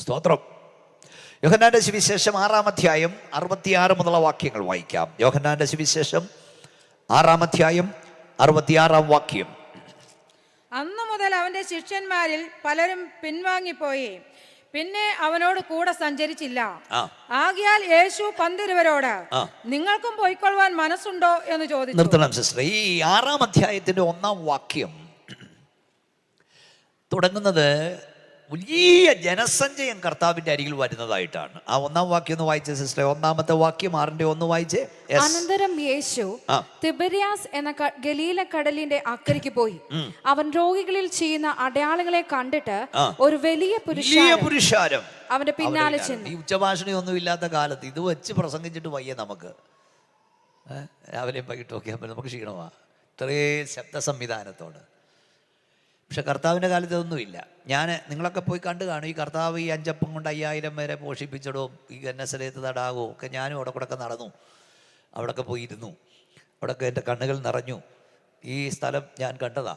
സ്തോത്രം. യോഹന്നാന്റെ സുവിശേഷം ആറാം അധ്യായം അറുപത്തിയാറ് മുതലുള്ള വാക്യങ്ങൾ വായിക്കാം. യോഹന്നാന്റെ സുവിശേഷം ആറാം അധ്യായം അറുപത്തിയാറാം വാക്യം. അന്നു മുതൽ അവന്റെ ശിഷ്യന്മാരിൽ പലരും പിൻവാങ്ങിപ്പോയി. പിന്നെ അവനോട് കൂടെ സഞ്ചരിച്ചില്ല. ആകിയാൽ യേശു പന്തിരുവരോട് നിങ്ങൾക്കും പോയിക്കൊള്ളുവാൻ മനസ്സുണ്ടോ? എന്ന് ചോദിച്ചു. നിർത്തണം സിസ്റ്റർ ഈ ആറാം അധ്യായത്തിന്റെ ഒന്നാം വാക്യം തുടങ്ങുന്നത് വലിയ ജനസഞ്ചയം കർത്താവിന്റെ അരികിൽ വരുന്നതായിട്ടാണ്. ആ ഒന്നാം വാക്യം ഒന്ന് വായിച്ചേ സിസ്റ്റർ ഒന്നാമത്തെ വാക്യം ആറിന്റെ ഒന്ന് വായിച്ചേ. അനന്തരം യേശു തിബരിയാസ് എന്ന ഗലീല കടലിന്റെ അക്കരയ്ക്ക് പോയി. അവൻ രോഗികളിൽ ചെയ്യുന്ന അടയാളങ്ങളെ കണ്ടിട്ട് ഒരു വലിയ പുരുഷാരം അവന്റെ പിന്നാലെ ചെന്നു. ഈ ഉച്ചഭാഷണി ഒന്നും ഇല്ലാത്ത കാലത്ത് ഇത് വെച്ച് പ്രസംഗിച്ചിട്ട് വയ്യ നമുക്ക്. രാവിലെ രാവിലെയും നോക്കിയാൽ നമുക്ക് ക്ഷീണമാ. ഇത്രേ ശബ്ദ സംവിധാനത്തോട് പക്ഷെ കർത്താവിന്റെ കാലത്ത് ഇതൊന്നുമില്ല ഞാൻ നിങ്ങളൊക്കെ പോയി കണ്ടു കാണും ഈ കർത്താവ് ഈ അഞ്ചപ്പം കൊണ്ട് അയ്യായിരം വരെ പോഷിപ്പിച്ചിടും ഈ ഗന്നസലേത്ത് തടാകവും ഒക്കെ ഞാനും അവിടെ കൂടെ ഒക്കെ നടന്നു. അവിടെയൊക്കെ പോയി ഇരുന്നു അവിടെയൊക്കെ എന്റെ കണ്ണുകൾ നിറഞ്ഞു. ഈ സ്ഥലം ഞാൻ കണ്ടതാ.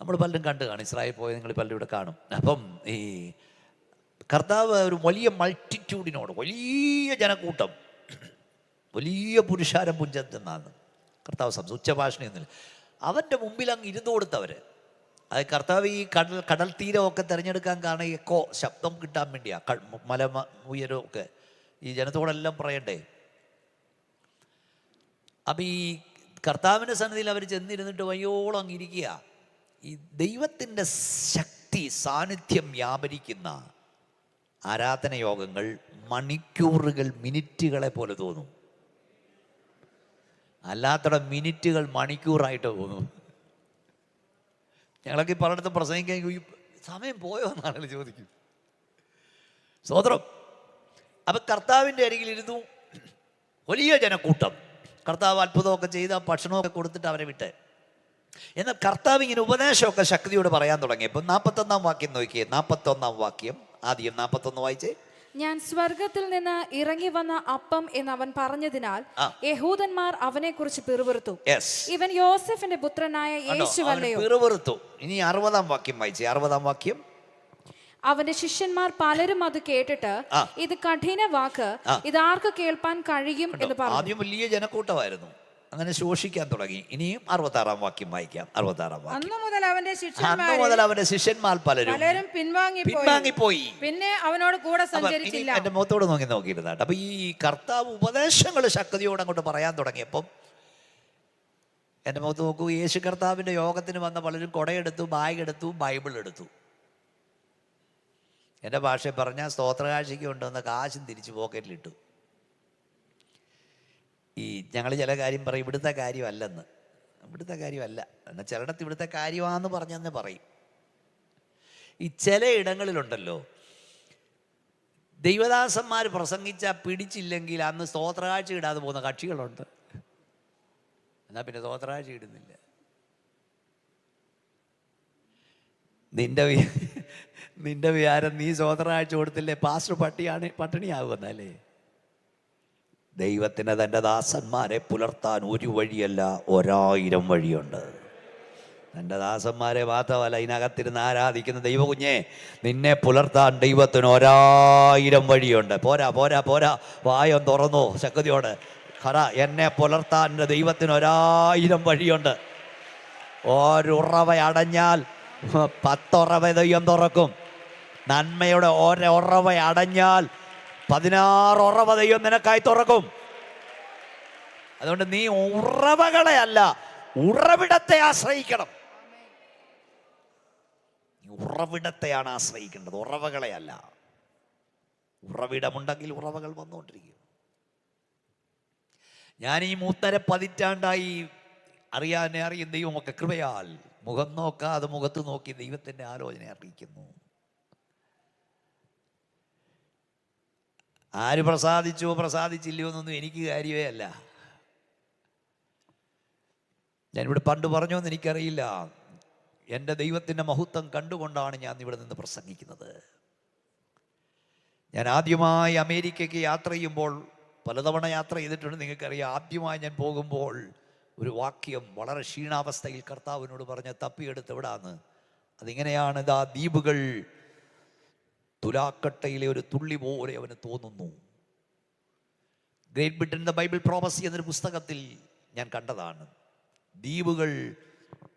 നമ്മൾ പലരും കണ്ടു കാണും ഇസ്രായേൽ പോയി നിങ്ങൾ പലരും ഇവിടെ കാണും. അപ്പം ഈ കർത്താവ് ഒരു വലിയ മൾട്ടിറ്റ്യൂഡിനോട് വലിയ ജനക്കൂട്ടം വലിയ പുരുഷാരം പുഞ്ചെന്നാണ് കർത്താവ് സംസ് ഉച്ചഭാഷണയൊന്നുമില്ല അവന്റെ മുമ്പിൽ അങ്ങ് ഇരുന്നു കൊടുത്തവർ അത് കർത്താവ് ഈ കടൽ കടൽ തീരമൊക്കെ തിരഞ്ഞെടുക്കാൻ കാരണം എക്കോ ശബ്ദം കിട്ടാൻ വേണ്ടിയാണ് മല ഉയരമൊക്കെ. ഈ ജനത്തോടെല്ലാം പറയണ്ടേ? അപ്പം ഈ കർത്താവിന്റെ സന്നിധിയിൽ അവർ ചെന്നിരുന്നിട്ട് വയ്യോളം അങ്ങിരിക്കുക ഈ ദൈവത്തിന്റെ ശക്തി സാന്നിധ്യം വ്യാപരിക്കുന്ന ആരാധന യോഗങ്ങൾ മണിക്കൂറുകൾ മിനിറ്റുകളെ പോലെ തോന്നും. അല്ലാത്തട മിനിറ്റുകൾ മണിക്കൂറായിട്ട് തോന്നും. ഞങ്ങളൊക്കെ പലയിടത്തും പ്രസംഗിക്കാൻ സമയം പോയോ എന്നാണ് ചോദിക്കും. സ്വതന്ത്രം അപ്പൊ കർത്താവിന്റെ അരികിൽ ഇരുന്നു വലിയ ജനക്കൂട്ടം. കർത്താവ് അത്ഭുതമൊക്കെ ചെയ്ത് ഭക്ഷണമൊക്കെ കൊടുത്തിട്ട് അവരെ വിട്ട്. എന്നാൽ കർത്താവ് ഇങ്ങനെ ഉപദേശമൊക്കെ ശക്തിയോട് പറയാൻ തുടങ്ങിയപ്പോൾ നാൽപ്പത്തൊന്നാം വാക്യം നോക്കിയേ. നാൽപ്പത്തൊന്നാം വാക്യം. ആദ്യം നാൽപ്പത്തൊന്ന് വായിച്ചേ. ഞാൻ സ്വർഗത്തിൽ നിന്ന് ഇറങ്ങി വന്ന അപ്പം എന്ന് അവൻ പറഞ്ഞതിനാൽ. യഹൂദന്മാർ അവനെ കുറിച്ച് പിറുപിറുത്തു ഇവൻ യോസഫിന്റെ പുത്രനായ പിറുപിറുത്തു. ഇനി അറുപതാം വാക്യം വായിച്ചേ. അറുപതാം വാക്യം. അവന്റെ ശിഷ്യന്മാർ പലരും അത് കേട്ടിട്ട് ഇത് കഠിന വാക്ക്. ഇത് ആർക്ക് കേൾപ്പാൻ കഴിയും എന്ന് പറഞ്ഞു. ആദ്യം വലിയ ജനക്കൂട്ടമായിരുന്നു. അങ്ങനെ ശോഷിക്കാൻ തുടങ്ങി. ഇനിയും അറുപത്താറാം വാക്യം വായിക്കാം. അറുപത്താറാം വാക്യം. അന്നു മുതൽ അവന്റെ അന്ന് മുതൽ അവന്റെ ശിഷ്യന്മാർ പലരും പലരും പിൻവാങ്ങിപ്പോയി പിൻവാങ്ങിപ്പോയി. പിന്നെ അവനോട് കൂടെ സഞ്ചരിച്ചില്ല. എന്റെ മുഖത്തോട് നോക്കി നോക്കിയിരുന്നാട്ട് അപ്പൊ ഈ കർത്താവ് ഉപദേശങ്ങൾ ശക്തിയോട് അങ്ങോട്ട് പറയാൻ തുടങ്ങിയപ്പം എന്റെ മുഖത്ത് നോക്കൂ യേശു കർത്താവിന്റെ യോഗത്തിന് വന്ന പലരും കുടയെടുത്തു ബാഗ് എടുത്തു ബൈബിൾ എടുത്തു. എന്റെ ഭാഷയിൽ പറഞ്ഞ സ്തോത്രകാഴ്ചയ്ക്ക് കൊണ്ടുവന്ന കാശും തിരിച്ച് പോക്കറ്റിലിട്ടു. ഞങ്ങൾ ചില കാര്യം പറയും ഇവിടുത്തെ കാര്യമല്ലെന്ന്. ഇവിടുത്തെ കാര്യമല്ല. എന്നാൽ ചിലയിടത്ത് ഇവിടുത്തെ കാര്യമാണെന്ന് പറഞ്ഞെന്ന് പറയും. ഈ ചില ഇടങ്ങളിലുണ്ടല്ലോ ദൈവദാസന്മാർ പ്രസംഗിച്ച പിടിച്ചില്ലെങ്കിൽ അന്ന് സ്തോത്രകാഴ്ച ഇടാതെ പോകുന്ന കക്ഷികളുണ്ട്. എന്നാൽ പിന്നെ സ്തോത്രകാഴ്ച ഇടുന്നില്ല. നിന്റെ നിന്റെ വിചാരം നീ സ്തോത്രകാഴ്ച കൊടുത്തില്ലേ? പാസ്റ്റർ പട്ടിയാണ് പട്ടിണിയാകുമെന്നല്ലേ ദൈവത്തിന് തന്റെ ദാസന്മാരെ പുലർത്താൻ ഒരു വഴിയല്ല ഒരായിരം വഴിയുണ്ട്. തന്റെ ദാസന്മാരെ മാത്രമല്ല ഇതിനകത്തിരുന്ന് ആരാധിക്കുന്ന ദൈവകുഞ്ഞെ നിന്നെ പുലർത്താൻ ദൈവത്തിന് ഒരായിരം വഴിയുണ്ട്. പോരാ പോരാ പോരാ. വായം തുറന്നു ശക്തിയോടെ. ഖറ എന്നെ പുലർത്താൻ എന്റെ ദൈവത്തിന് ഒരായിരം വഴിയുണ്ട്. ഒരുറവ അടഞ്ഞാൽ പത്തുറവ ദൈവം തുറക്കും. നന്മയുടെ ഒരൊറവ അടഞ്ഞാൽ പതിനാറ് ഉറവ ദൈവം നിനക്കായി തുറക്കും. അതുകൊണ്ട് നീ ഉറവകളെ അല്ല ഉറവിടത്തെ ആശ്രയിക്കണം. ഉറവിടത്തെയാണ് ആശ്രയിക്കേണ്ടത് ഉറവകളെ അല്ല ഉറവിടമുണ്ടെങ്കിൽ ഉറവകൾ വന്നുകൊണ്ടിരിക്കും. ഞാൻ ഈ മൂത്തര പതിറ്റാണ്ടായി അറിയാനെ അറിയും ദൈവമൊക്കെ കൃപയാൽ. മുഖം നോക്കാതെ മുഖത്ത് നോക്കി ദൈവത്തിന്റെ ആലോചന അറിയിക്കുന്നു. ആര് പ്രസാദിച്ചോ പ്രസാദിച്ചില്ലയോ എന്നൊന്നും എനിക്ക് കാര്യമേ അല്ല. ഞാനിവിടെ പണ്ട് പറഞ്ഞോ എന്ന് എനിക്കറിയില്ല. എന്റെ ദൈവത്തിന്റെ മഹത്വം കണ്ടുകൊണ്ടാണ് ഞാൻ ഇവിടെ നിന്ന് പ്രസംഗിക്കുന്നത്. ഞാൻ ആദ്യമായി അമേരിക്കയ്ക്ക് യാത്ര ചെയ്യുമ്പോൾ പലതവണ യാത്ര ചെയ്തിട്ടുണ്ട് നിങ്ങൾക്കറിയാം. ആദ്യമായി ഞാൻ പോകുമ്പോൾ ഒരു വാക്യം വളരെ ക്ഷീണാവസ്ഥയിൽ കർത്താവിനോട് പറഞ്ഞ് തപ്പിയെടുത്ത് എവിടാന്ന്? അതിങ്ങനെയാണ് ഇതാ ദ്വീപുകൾ തുലാക്കട്ടയിലെ ഒരു തുള്ളി പോലെ അവന് തോന്നുന്നു. Great Britain the Bible promise എന്നൊരു പുസ്തകത്തിൽ ഞാൻ കണ്ടതാണ്. ദ്വീപുകൾ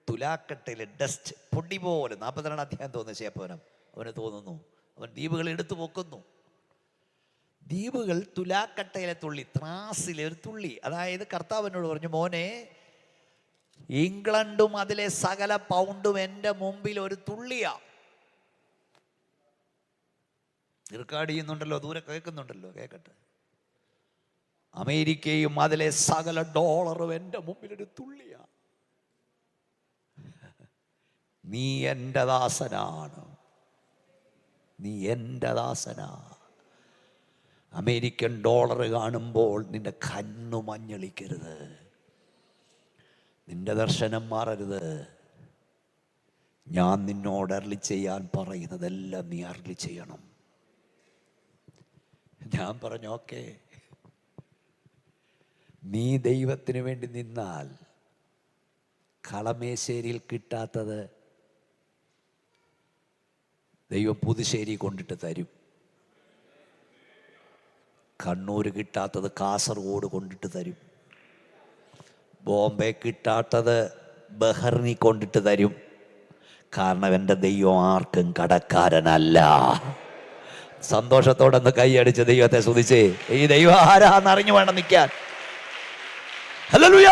തുലാക്കട്ടയിലെ ഡസ്റ്റ് പൊടി പോലെ നാൽപ്പത്തിരണ്ട് അധ്യായം തോന്നുന്ന ശേപ്പവനം അവന് തോന്നുന്നു. അവൻ ദ്വീപുകൾ എടുത്തു പൊക്കുന്നു. ദ്വീപുകൾ തുലാക്കട്ടയിലെ തുള്ളി ത്രാസിലെ ഒരു തുള്ളി. അതായത് കർത്താവിനോട് പറഞ്ഞു മോനെ ഇംഗ്ലണ്ടും അതിലെ സകല പൗണ്ടും എന്റെ മുമ്പിൽ ഒരു തുള്ളിയാ. റെക്കോർഡ് ചെയ്യുന്നുണ്ടല്ലോ ദൂരെ കേൾക്കുന്നുണ്ടല്ലോ കേൾക്കട്ടെ അമേരിക്കയും അതിലെ സകല ഡോളറും എന്റെ മുമ്പിലൊരു തുള്ളിയാണ് നീ എന്റെ ദാസനാണ്. നീ എന്റെ ദാസനാ. അമേരിക്കൻ ഡോളർ കാണുമ്പോൾ നിന്റെ കണ്ണു മഞ്ഞളിക്കരുത്. നിന്റെ ദർശനം മാറരുത്. ഞാൻ നിന്നോട് അരളി ചെയ്യാൻ പറയുന്നതെല്ലാം നീ അരളി ചെയ്യണം. ഞാൻ പറഞ്ഞു ഓക്കെ. നീ ദൈവത്തിന് വേണ്ടി നിന്നാൽ കളമേശ്ശേരിയിൽ കിട്ടാത്തത് ദൈവം പുതുശ്ശേരി കൊണ്ടിട്ട് തരും. കണ്ണൂർ കിട്ടാത്തത് കാസർഗോഡ് കൊണ്ടിട്ട് തരും. ബോംബെ കിട്ടാത്തത് ബഹറിനി കൊണ്ടിട്ട് തരും. കാരണം എന്റെ ദൈവം ആർക്കും കടക്കാരനല്ല. സന്തോഷത്തോടെ ഒന്ന് കൈയടിച്ച് ദൈവത്തെ സ്തുതിച്ചേ. ഈ ദൈവ ആരാന്ന് അറിഞ്ഞു വേണം നിൽക്കാൻ. ഹല്ലേലൂയ!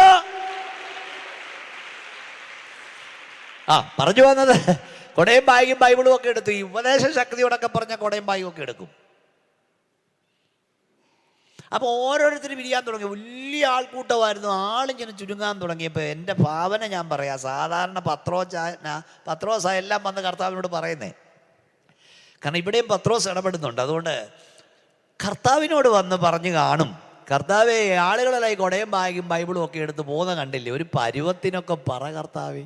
ആ പറഞ്ഞു വന്നത് കൊടയും ബാഗും ബൈബിളും ഒക്കെ എടുത്തു. ഈ ഉപദേശ ശക്തിയോടൊക്കെ പറഞ്ഞ കൊടയും ബാഗും ഒക്കെ എടുക്കും. അപ്പോൾ ഓരോരുത്തരും ഇരിയാൻ തുടങ്ങി. വലിയ ആൾക്കൂട്ടമായിരുന്നു. ആളിങ്ങനെ ചുരുങ്ങാൻ തുടങ്ങിയപ്പോൾ എന്റെ ഭാവന ഞാൻ പറയാം. സാധാരണ പത്രോച്ച പത്രോസ എല്ലാം വന്ന് കർത്താവിനോട് പറയുന്നേ. കാരണം ഇവിടെയും പത്രോസ് ഇടപെടുന്നുണ്ട്. അതുകൊണ്ട് കർത്താവിനോട് വന്ന് പറഞ്ഞു കാണും. കർത്താവെ ആളുകളിലായി കുടയും ബാഗും ബൈബിളും ഒക്കെ എടുത്ത് പോകുന്ന കണ്ടില്ലേ? ഒരു പരുവത്തിനൊക്കെ പറ കർത്താവേ.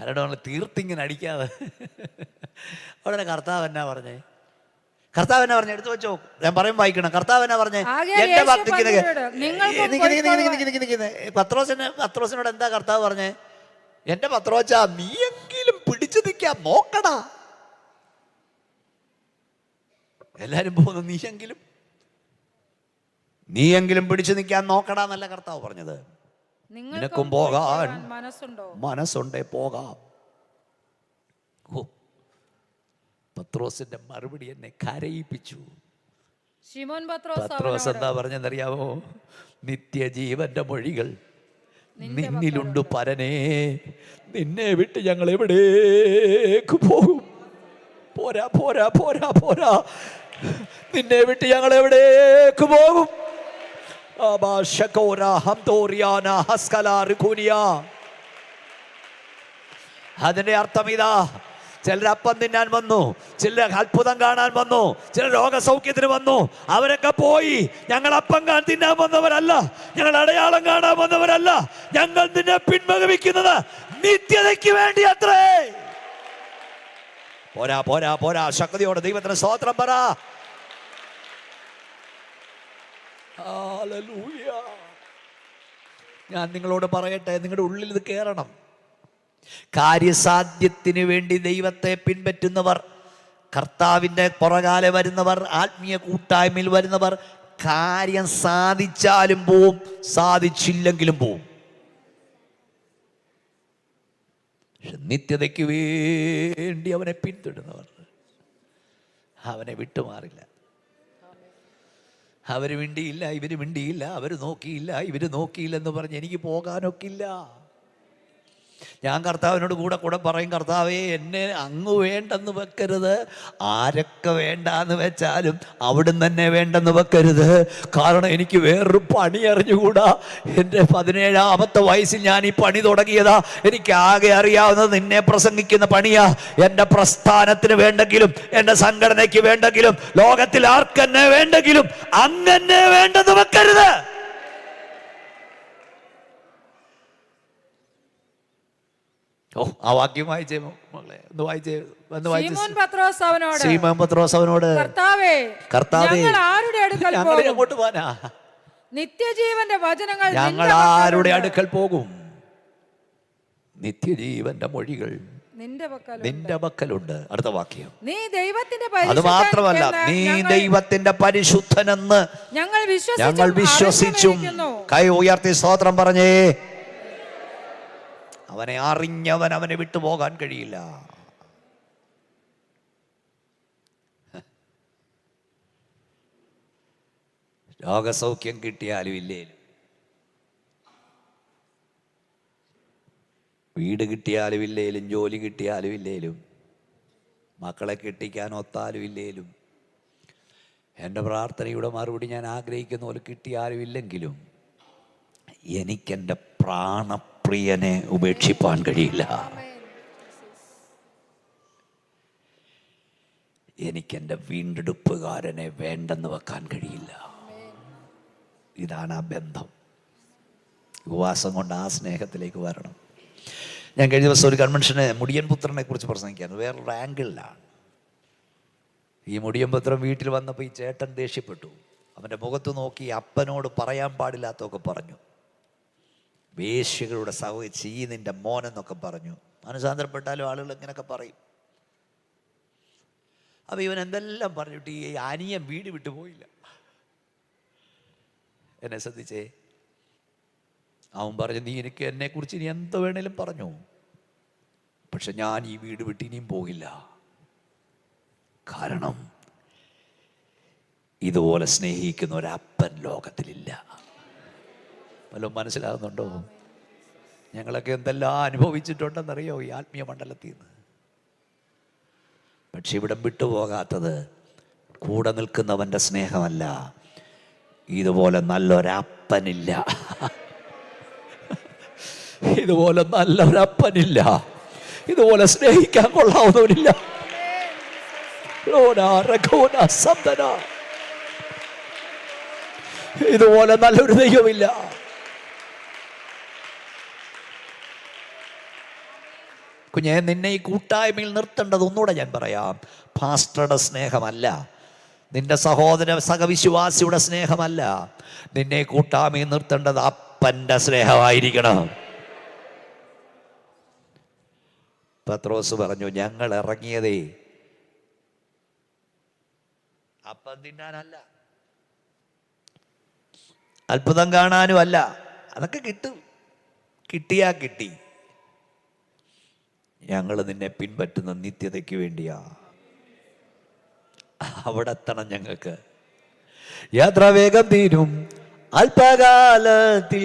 ആരോട് തീർത്തിങ്ങനെ അടിക്കാതെ. അവിടെ കർത്താവ് എന്നാ പറഞ്ഞേ? കർത്താവ് എന്നാ പറഞ്ഞേ? എടുത്തു വെച്ചോ. ഞാൻ പറയും വായിക്കണം. കർത്താവ് എന്നാ പറഞ്ഞേ? എന്റെ പത്രോസിനെ പത്രോസിനോട് എന്താ കർത്താവ് പറഞ്ഞേ? എന്റെ പത്രോച്ച നീയെങ്കിലും പിടിച്ചു നിൽക്കാൻ നോക്കടാ. എല്ലാരും പോകുന്നു. നീയെങ്കിലും? നീയെങ്കിലും പിടിച്ചു നിൽക്കാൻ നോക്കടാ നല്ല കർത്താവ് പറഞ്ഞത്. നിനക്കും പോകാൻ മനസ്സുണ്ടോ? പോകാം. പത്രോസിന്റെ മറുപടി എന്നെ കരയിപ്പിച്ചു. ശിമോൻ പത്രോസ് പത്രോസ് എന്താ പറഞ്ഞെന്നറിയാമോ നിത്യജീവന്റെ മൊഴികൾ. നിന്നിലുണ്ട് പരനേ. നിന്നെ വിട്ട് ഞങ്ങൾ എവിടേക്ക് പോകും? പോരാ പോരാ പോരാ പോരാ. നിന്നെ വിട്ട് ഞങ്ങൾ എവിടേക്ക് പോകും. അതിന്റെ അർത്ഥം ഇതാ. ചിലർ അപ്പം തിന്നാൻ വന്നു ചിലർ അത്ഭുതം കാണാൻ വന്നു ചിലർ രോഗസൗഖ്യത്തിന് വന്നു. അവരൊക്കെ പോയി. ഞങ്ങൾ അപ്പം കാണാൻ തിന്നാൻ വന്നവരല്ല. ഞങ്ങൾ അടയാളം കാണാൻ വന്നവരല്ല. ഞങ്ങൾ നിന്നെ പിൻവലിക്കുന്നത് നിത്യതയ്ക്ക് വേണ്ടി അത്രേ പോരാ പോരാ പോരാ. ശക്തിയോടെ ദൈവത്തിന് സ്തോത്രം പറ. ഞാൻ നിങ്ങളോട് പറയട്ടെ നിങ്ങളുടെ ഉള്ളിൽ ഇത് കയറണം കാര്യസാധ്യത്തിന് വേണ്ടി ദൈവത്തെ പിൻപറ്റുന്നവർ കർത്താവിന്റെ പുറകാലെ വരുന്നവർ ആത്മീയ കൂട്ടായ്മയിൽ വരുന്നവർ കാര്യം സാധിച്ചാലും പോവും സാധിച്ചില്ലെങ്കിലും പോവും. പക്ഷെ നിത്യതയ്ക്ക് വേണ്ടി അവനെ പിന്തുടരുന്നവർ. അവനെ വിട്ടുമാറില്ല. അവർ മിണ്ടിയില്ല ഇവർ മിണ്ടിയില്ല അവർ നോക്കിയില്ല ഇവർ നോക്കിയില്ലെന്ന് പറഞ്ഞ് എനിക്ക് പോകാനൊക്കില്ല. ഞാൻ കർത്താവിനോട് കൂടെ കൂടെ പറയും കർത്താവേ എന്നെ അങ്ങ് വേണ്ടെന്ന് വെക്കരുത്. ആരൊക്കെ വേണ്ടാന്ന് വെച്ചാലും അവിടുന്ന് തന്നെ വേണ്ടെന്ന് വെക്കരുത്. കാരണം എനിക്ക് വേറൊരു പണി അറിഞ്ഞുകൂടാ. എന്റെ പതിനേഴാമത്തെ വയസ്സിൽ ഞാൻ ഈ പണി തുടങ്ങിയതാ. എനിക്ക് ആകെ അറിയാവുന്നത് നിന്നെ പ്രസംഗിക്കുന്ന പണിയാ. എന്റെ പ്രസ്ഥാനത്തിന് വേണ്ടെങ്കിലും എന്റെ സംഘടനയ്ക്ക് വേണ്ടെങ്കിലും ലോകത്തിൽ ആർക്കെന്നെ വേണ്ടെങ്കിലും അങ്ങനെ വേണ്ടെന്ന് വെക്കരുത്. ഓ ആ വാക്യം വായിച്ചേ മകളെ ഒന്ന് വായിച്ചേ ഒന്ന് വായിച്ചേ. ശിമോൻ പത്രോസ് അവനോട് കർത്താവേ കർത്താവേ ഞങ്ങൾ ആരുടെ അടുക്കൽ പോകും? എങ്ങോട്ട് പോകാനാ നിത്യജീവന്റെ വചനങ്ങൾ ഞങ്ങൾ ആരുടെ അടുക്കൽ പോകും? നിത്യജീവന്റെ മൊഴികൾ നിന്റെ പക്കലുണ്ട്. അടുത്ത വാക്യം. നീ ദൈവത്തിന്റെ അത് മാത്രമല്ല നീ ദൈവത്തിന്റെ പരിശുദ്ധനെന്ന് ഞങ്ങൾ വിശ്വസിച്ചും കൈ ഉയർത്തി സ്തോത്രം പറഞ്ഞേ. അവനെ അറിഞ്ഞവൻ അവനെ വിട്ടുപോകാൻ കഴിയില്ല. രോഗസൗഖ്യം കിട്ടിയാലും ഇല്ലേലും വീട് കിട്ടിയാലും ഇല്ലേലും ജോലി കിട്ടിയാലും ഇല്ലേലും മക്കളെ കെട്ടിക്കാൻ ഒത്താലും ഇല്ലേലും എന്റെ പ്രാർത്ഥനയുടെ മറുപടി ഞാൻ ആഗ്രഹിക്കുന്ന പോലെ കിട്ടിയാലും ഇല്ലെങ്കിലും എനിക്കെന്റെ പ്രാണപ്രിയനെ ഉപേക്ഷിപ്പാൻ കഴിയില്ല. എനിക്കെന്റെ വീണ്ടെടുപ്പുകാരനെ വേണ്ടെന്ന് വെക്കാൻ കഴിയില്ല. ഇതാണ് ആ ബന്ധം. ഉപവാസം കൊണ്ട് ആ സ്നേഹത്തിലേക്ക് വരണം. ഞാൻ കഴിഞ്ഞ ദിവസം ഒരു കൺവെൻഷന് മുടിയൻ പുത്രനെ കുറിച്ച് പ്രസംഗിക്കാൻ വേറൊരു ആംഗിളിലാണ്. ഈ മുടിയൻ പുത്രൻ വീട്ടിൽ വന്നപ്പോൾ ഈ ചേട്ടൻ ദേഷ്യപ്പെട്ടു. അവന്റെ മുഖത്ത് നോക്കി അപ്പനോട് പറയാൻ പാടില്ലാത്തൊക്കെ പറഞ്ഞു. വേശ്യകളുടെ സഹോദരി ചീ നിന്റെ മോനെന്നൊക്കെ പറഞ്ഞു. മനസാന്തരപ്പെട്ടാലും ആളുകൾ ഇങ്ങനെയൊക്കെ പറയും. അപ്പോൾ ഇവൻ എന്തെല്ലാം പറഞ്ഞിട്ട് ഈ അനിയൻ വീട് വിട്ടു പോയില്ല. എന്നെ ശ്രദ്ധിച്ചേ. അവൻ പറഞ്ഞു നീ എനിക്ക് എന്നെക്കുറിച്ച് ഇനി എന്ത് വേണേലും പറഞ്ഞു. പക്ഷെ ഞാൻ ഈ വീട് വിട്ട് ഇനിയും പോകില്ല. കാരണം ഇതുപോലെ സ്നേഹിക്കുന്ന ഒരപ്പൻ ലോകത്തിലില്ല. വല്ലതും മനസ്സിലാകുന്നുണ്ടോ? ഞങ്ങളൊക്കെ എന്തെല്ലാം അനുഭവിച്ചിട്ടുണ്ടെന്നറിയോ ഈ ആത്മീയ മണ്ഡലത്തിൽ നിന്ന് പക്ഷെ ഇവിടം വിട്ടുപോകാത്തത് കൂടെ നിൽക്കുന്നവന്റെ സ്നേഹമല്ല. ഇതുപോലെ നല്ലൊരപ്പനില്ല. ഇതുപോലെ നല്ലൊരപ്പനില്ല. ഇതുപോലെ സ്നേഹിക്കാൻ സന്തന. ഇതുപോലെ നല്ലൊരു ദൈവമില്ല. കുഞ്ഞെ നിന്നെ ഈ കൂട്ടായ്മയിൽ നിർത്തേണ്ടത് ഒന്നുകൂടെ ഞാൻ പറയാം. പാസ്റ്ററുടെ സ്നേഹമല്ല. നിന്റെ സഹോദര സഹവിശ്വാസിയുടെ സ്നേഹമല്ല. നിന്നെ കൂട്ടായ്മയിൽ നിർത്തേണ്ടത് അപ്പന്റെ സ്നേഹമായിരിക്കണം. പത്രോസ് പറഞ്ഞു ഞങ്ങൾ ഇറങ്ങിയതേ അപ്പം തിന്നാനല്ല അത്ഭുതം കാണാനും അല്ല അതൊക്കെ കിട്ടും. കിട്ടിയാ കിട്ടി. ഞങ്ങൾ നിന്നെ പിൻപറ്റുന്ന നിത്യതയ്ക്ക് വേണ്ടിയാ. അവിടെ എത്തണം ഞങ്ങൾക്ക്. യാത്ര വേഗം തീരും. അല്പകാലത്തിൽ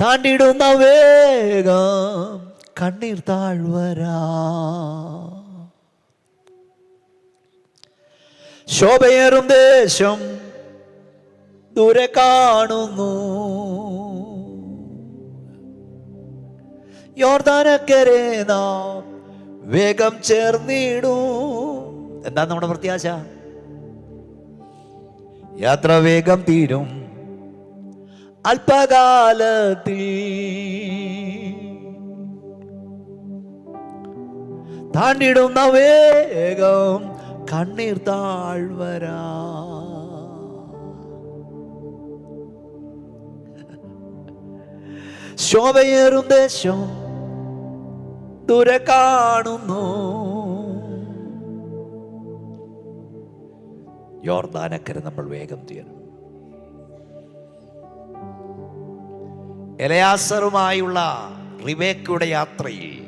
താണ്ടിടുന്ന വേഗം കണ്ണീർ താഴ്വരാ. ശോഭയേറും ദേശം ദൂരെ കാണുന്നു. യോർദാനക്കരെ നാം വേഗം ചേർന്നിടൂ. എന്താ നമ്മുടെ പ്രത്യാശ? യാത്ര വേഗം തീരും. അല്പകാലത്തിൽ താണ്ടിടുന്ന വേഗം കണ്ണീർ താഴ്വരാ ശോഭയേറും ദേശം ദൂരെ കാണുന്നു. യോർദാനക്കര നമ്മൾ വേഗം തീരണം എലയാസറുമായുള്ള റിബേക്കയുടെ യാത്രയിൽ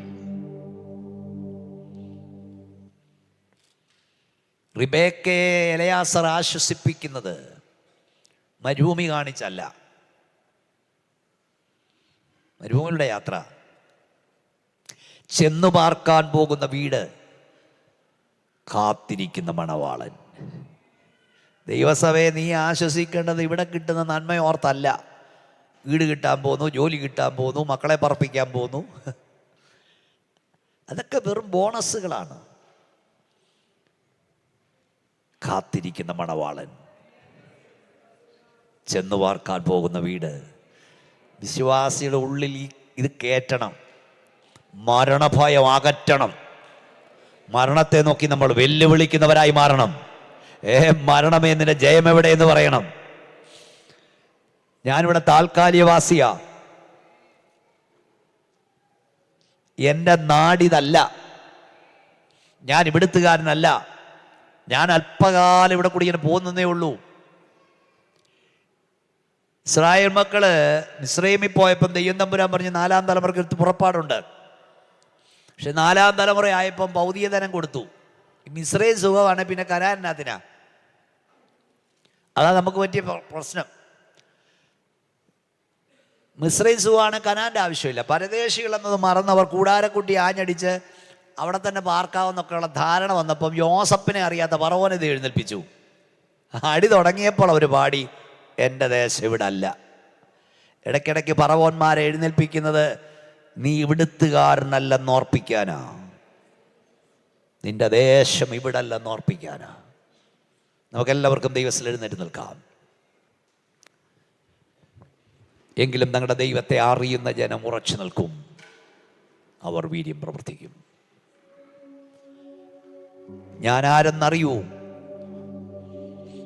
റിബേക്കയെ എലയാസർ ആശ്വസിപ്പിക്കുന്നത് മരുഭൂമി കാണിച്ചല്ല. മരുഭൂമിയുടെ യാത്ര. ചെന്നു പാർക്കാൻ പോകുന്ന വീട്. കാത്തിരിക്കുന്ന മണവാളൻ. ദൈവസഭയെ നീ ആശ്വസിക്കേണ്ടത് ഇവിടെ കിട്ടുന്ന നന്മ ഓർത്തല്ല. വീട് കിട്ടാൻ പോകുന്നു ജോലി കിട്ടാൻ പോകുന്നു മക്കളെ പറപ്പിക്കാൻ പോകുന്നു അതൊക്കെ വെറും ബോണസുകളാണ്. കാത്തിരിക്കുന്ന മണവാളൻ. ചെന്നു പാർക്കാൻ പോകുന്ന വീട്. വിശ്വാസിയുടെ ഉള്ളിൽ ഇത് കയറ്റണം മരണഭയം അകറ്റണം. മരണത്തെ നോക്കി നമ്മൾ വെല്ലുവിളിക്കുന്നവരായി മാറണം. ഏ മരണമേ നിന്റെ ജയം എവിടെ എന്ന് പറയണം. ഞാനിവിടെ താൽക്കാലികവാസിയാ. എന്റെ നാടിതല്ല. ഞാൻ ഇവിടുത്തുകാരനല്ല. ഞാൻ അല്പകാലം ഇവിടെ കൂടി ഇങ്ങനെ പോകുന്നതേ ഉള്ളൂ. ഇസ്രായേൽ മക്കൾ മിശ്രൈമിൽ പോയപ്പം ദയ്യം തമ്പുരാൻ പറഞ്ഞ് നാലാം തലമുറയ്ക്ക് പുറപ്പാടുണ്ട്. പക്ഷെ നാലാം തലമുറ ആയപ്പം ഭൗതിക ധനം കൊടുത്തു. മിശ്രയും സുഖമാണ് പിന്നെ കരാരനാത്തിനാ അതാ നമുക്ക് പറ്റിയ പ്രശ്നം. മിശ്രയും സുഖമാണ് കനാന്റെ ആവശ്യമില്ല. പരദേശികൾ എന്നത് മറന്നവർ കൂടാരക്കുട്ടി ആഞ്ഞടിച്ച് അവിടെ തന്നെ പാർക്കാവുന്നൊക്കെയുള്ള ധാരണ വന്നപ്പം യോസപ്പിനെ അറിയാത്ത പറവോനെ ഇത് എഴുന്നേൽപ്പിച്ചു. അടി തുടങ്ങിയപ്പോൾ അവർ പാടി എന്റെ ദേശം ഇവിടെ അല്ല ഇടയ്ക്കിടയ്ക്ക് പറവോന്മാരെ എഴുന്നേൽപ്പിക്കുന്നത് നീ ഇവിടുത്തുകാരനല്ലെന്ന് ഓർപ്പിക്കാനാ. നിന്റെ ദേശം ഇവിടെ അല്ലെന്ന് ഓർപ്പിക്കാനാ. നമുക്കെല്ലാവർക്കും ദൈവത്തിൽ എഴുന്നേറ്റ് നിൽക്കാം. എങ്കിലും ഞങ്ങളുടെ ദൈവത്തെ അറിയുന്ന ജനം ഉറച്ചു നിൽക്കും. അവർ വീര്യം പ്രവർത്തിക്കും. ഞാൻ ആരെന്നറിയൂ?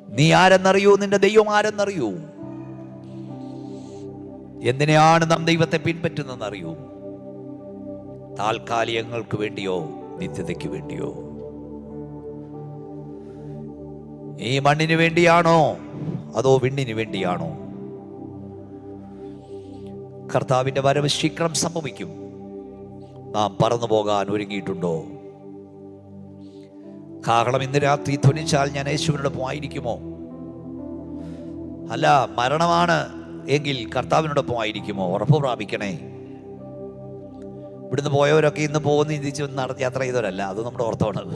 നീ ആരെന്നറിയൂ? നിന്റെ ദൈവം ആരെന്നറിയൂ? എന്തിനെയാണ് നാം ദൈവത്തെ പിൻപറ്റുന്നതെന്ന് അറിയൂ താൽക്കാലികങ്ങൾക്ക് വേണ്ടിയോ നിത്യതയ്ക്ക് വേണ്ടിയോ? ഈ മണ്ണിന് വേണ്ടിയാണോ? അതോ വിണ്ണിന് വേണ്ടിയാണോ? കർത്താവിന്റെ വരവ് ശീഘ്രം സംഭവിക്കും. നാം പറന്നു പോകാൻ ഒരുങ്ങിയിട്ടുണ്ടോ? കാഹളം ഇന്ന് രാത്രി ധ്വനിച്ചാൽ ഞാൻ യേശുവിനോടൊപ്പം ആയിരിക്കുമോ അല്ല മരണമാണ് എങ്കിൽ കർത്താവിനോടൊപ്പം ആയിരിക്കുമോ ഉറപ്പ് പ്രാപിക്കണേ. ഇവിടുന്ന് പോയവരൊക്കെ ഇന്ന് പോകുന്ന ചിന്തിച്ച് നടത്തി യാത്ര ചെയ്തവരല്ല. അത് നമ്മുടെ ഓർത്തമാണ്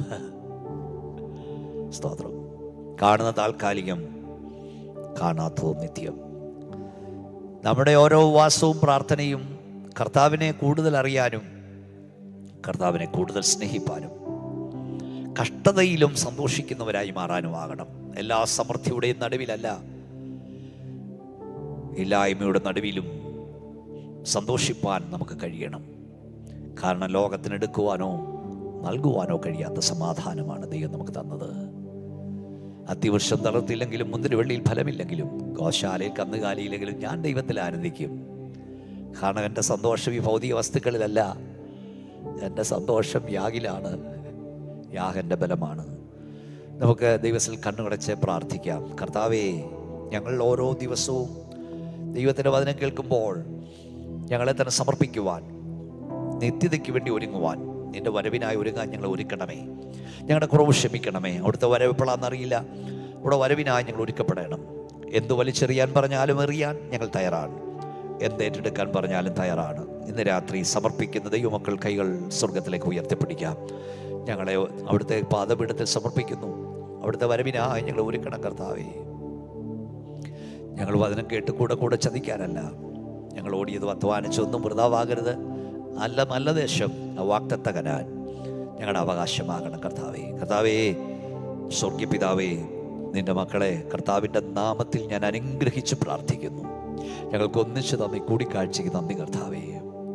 സ്തോത്രം. കാണുന്ന താൽക്കാലികം കാണാത്തതും നിത്യം. നമ്മുടെ ഓരോ ഉപവാസവും പ്രാർത്ഥനയും കർത്താവിനെ കൂടുതൽ അറിയാനും കർത്താവിനെ കൂടുതൽ സ്നേഹിപ്പാനും കഷ്ടതയിലും സന്തോഷിക്കുന്നവരായി മാറാനും ആകണം എല്ലാ സമൃദ്ധിയുടെയും നടുവിലല്ല ഇല്ലായ്മയുടെ നടുവിലും സന്തോഷിപ്പാൻ നമുക്ക് കഴിയണം. കാരണം ലോകത്തിനെടുക്കുവാനോ നൽകുവാനോ കഴിയാത്ത സമാധാനമാണ് ദൈവം നമുക്ക് തന്നത്. അത്തിവർഷം തളർത്തില്ലെങ്കിലും മുന്തിരി വെള്ളിയിൽ ഫലമില്ലെങ്കിലും ഗോശാലയിൽ കന്നുകാലിയില്ലെങ്കിലും ഞാൻ ദൈവത്തിൽ ആനന്ദിക്കും. കാരണം എന്റെ സന്തോഷം ഈ ഭൗതിക വസ്തുക്കളിലല്ല എന്റെ സന്തോഷം യാഗിലാണ് യാഗന്റെ ബലമാണ്. നമുക്ക് ദൈവത്തിൽ കണ്ണുകടച്ച് പ്രാർത്ഥിക്കാം. കർത്താവേ ഞങ്ങൾ ഓരോ ദിവസവും ദൈവത്തിന്റെ വചനം കേൾക്കുമ്പോൾ ഞങ്ങളെ തന്നെ സമർപ്പിക്കുവാൻ നിത്യതയ്ക്ക് വേണ്ടി ഒരുങ്ങുവാൻ. നിന്റെ വരവിനായി ഒരുങ്ങാൻ ഞങ്ങൾ ഒരുക്കണമേ. ഞങ്ങളുടെ കുറവ് ക്ഷമിക്കണമേ. അവിടുത്തെ വരവ് എപ്പോഴാണെന്നറിയില്ല ഇവിടെ വരവിനായി ഞങ്ങൾ ഒരുക്കപ്പെടണം. എന്ത് വലിച്ചെറിയാൻ പറഞ്ഞാലും എറിയാൻ ഞങ്ങൾ തയ്യാറാണ്. എന്തേറ്റെടുക്കാൻ പറഞ്ഞാലും തയ്യാറാണ്. ഇന്ന് രാത്രി സമർപ്പിക്കുന്ന ദൈവമക്കൾ കൈകൾ സ്വർഗത്തിലേക്ക് ഉയർത്തിപ്പിടിക്കാം. ഞങ്ങളെ അവിടുത്തെ പാദപീഠത്തിൽ സമർപ്പിക്കുന്നു. അവിടുത്തെ വരവിനായി ഞങ്ങൾ ഒരുക്കണം കർത്താവേ. ഞങ്ങൾ വചനം കേട്ട് കൂടെ കൂടെ ചതിക്കാനല്ല. ഞങ്ങൾ ഓടിയത് അധ്വാനിച്ചൊന്നും വൃതാവാകരുത് നല്ല നല്ല ദേശം വാക്തത്ത കനാൻ ഞങ്ങളുടെ അവകാശമാകണം കർത്താവേ. കർത്താവേ സ്വർഗീയ പിതാവേ നിന്റെ മക്കളെ കർത്താവിന്റെ നാമത്തിൽ ഞാൻ അനുഗ്രഹിച്ച് പ്രാർത്ഥിക്കുന്നു. ഞങ്ങൾക്ക് ഒന്നിച്ച് നന്ദി കൂടിക്കാഴ്ചയ്ക്ക് നന്ദി കർത്താവേ.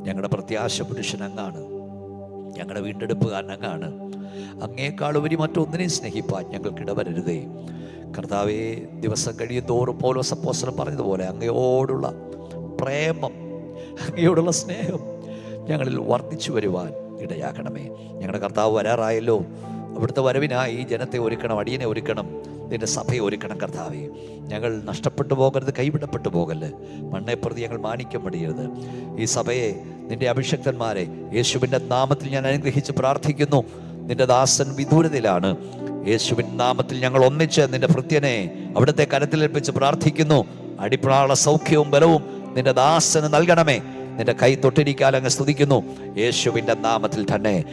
ഞങ്ങളുടെ പ്രത്യാശ പുരുഷൻ അങ്ങാണ്. ഞങ്ങളുടെ വീണ്ടെടുപ്പുകാരൻ അങ്ങാണ്. അങ്ങേക്കാൾ ഉപരി മറ്റൊന്നിനെയും സ്നേഹിപ്പാൻ ഞങ്ങൾക്ക് ഇടവരരുതേ. കർത്താവേ ദിവസം കഴിയും തോറും പോലോ സപ്പോസനം പറഞ്ഞതുപോലെ അങ്ങയോടുള്ള പ്രേമം അങ്ങയോടുള്ള സ്നേഹം ഞങ്ങളിൽ വർദ്ധിച്ചു വരുവാൻ ഇടയാക്കണമേ. ഞങ്ങളുടെ കർത്താവ് വരാറായല്ലോ. അവിടുത്തെ വരവിനായി ജനത്തെ ഒരുക്കണം അടിയനെ ഒരുക്കണം നിന്റെ സഭയെ ഒരുക്കണം കർത്താവേ. ഞങ്ങൾ നഷ്ടപ്പെട്ടു പോകരുത് കൈവിടപ്പെട്ടു പോകല്ല്. മണ്ണെ ഞങ്ങൾ മാണിക്യം പടിയരുത് ഈ സഭയെ നിന്റെ അഭിഷക്തന്മാരെ യേശുവിന്റെ നാമത്തിൽ ഞാൻ അനുഗ്രഹിച്ച് പ്രാർത്ഥിക്കുന്നു. നിന്റെ ദാസൻ വിദൂരതയിലാണ്. യേശുവിൻ നാമത്തിൽ ഞങ്ങൾ ഒന്നിച്ച് നിന്റെ ഭൃത്യനെ അവിടുത്തെ കരത്തിലേൽപ്പിച്ച് പ്രാർത്ഥിക്കുന്നു. അടിപ്രാള സൗഖ്യവും ബലവും നിന്റെ ദാസന് നൽകണമേ. നിന്റെ കൈ തൊട്ടിരിക്കാൻ അങ്ങ് സ്തുതിക്കുന്നു. യേശുവിന്റെ നാമത്തിൽ തന്നെ.